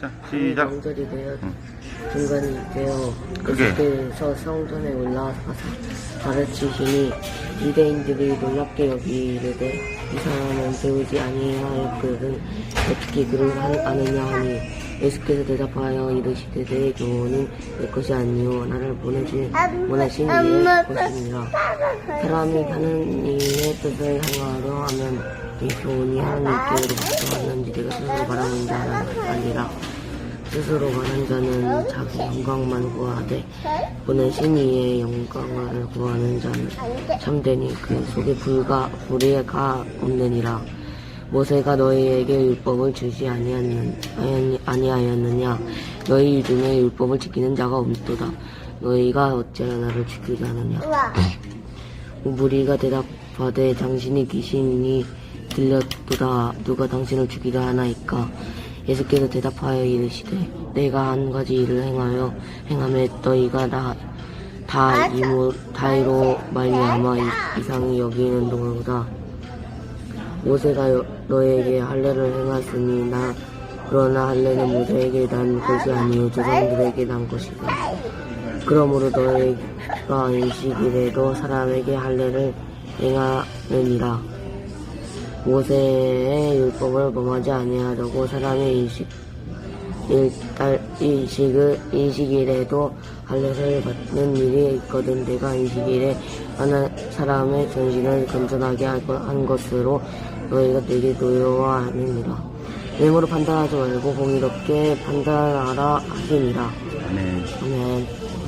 자, 시작. 명절이 되어 응. 중간이 되어 그게. 계속해서 성전에 올라가서 가르치시니 유대인들이 놀랍게 여기르되 이 사람은 배우지 아니하였거든 어떻게 그를 하- 아느냐 하니 예수께서 대답하여 이르시되 내 교훈은 내 것이 아니요 나를 보내신 보내신 이의 것이니라 사람이 하느님의 뜻을 행하려 하면 이 교훈이 하나님께로부터 왔는 지 내가 스스로 말하는 자 아니라 스스로 말한 자는 자기 영광만 구하되 보내신 이의 영광을 구하는 자는 참되니 그 속에 불가 불의가 없느니라. 모세가 너희에게 율법을 주지 아니하였느냐? 너희 중에 율법을 지키는 자가 없도다. 너희가 어찌하여 나를 지키지 않느냐? 우리가 대답하되 당신이 귀신이 들렸도다 누가 당신을 죽이려 하나이까? 예수께서 대답하여 이르시되 내가 한 가지 일을 행하여 행함에 너희가 나, 다 이모 다이로 말미암아 이- 이상히 여기는 도다. 모세가 여- 너에게 할례를 행하였으니 나 그러나 할례는 모세에게 난 것이 아니요 조상들에게 난 것이다. 그러므로 너희가 안식일에도 사람에게 할례를 행하느니라. 모세의 율법을 범하지 아니하려고 사람의 인식 일달 인식을 인식일에도 할례를 받는 일이 있거든. 내가 인식일에 하나 사람의 전신을 건전하게 할 것- 한 것으로 너희가 내게 노여와 하느니라. 외모로 판단하지 말고 공의롭게 판단하라 하시니라. 아멘. 아멘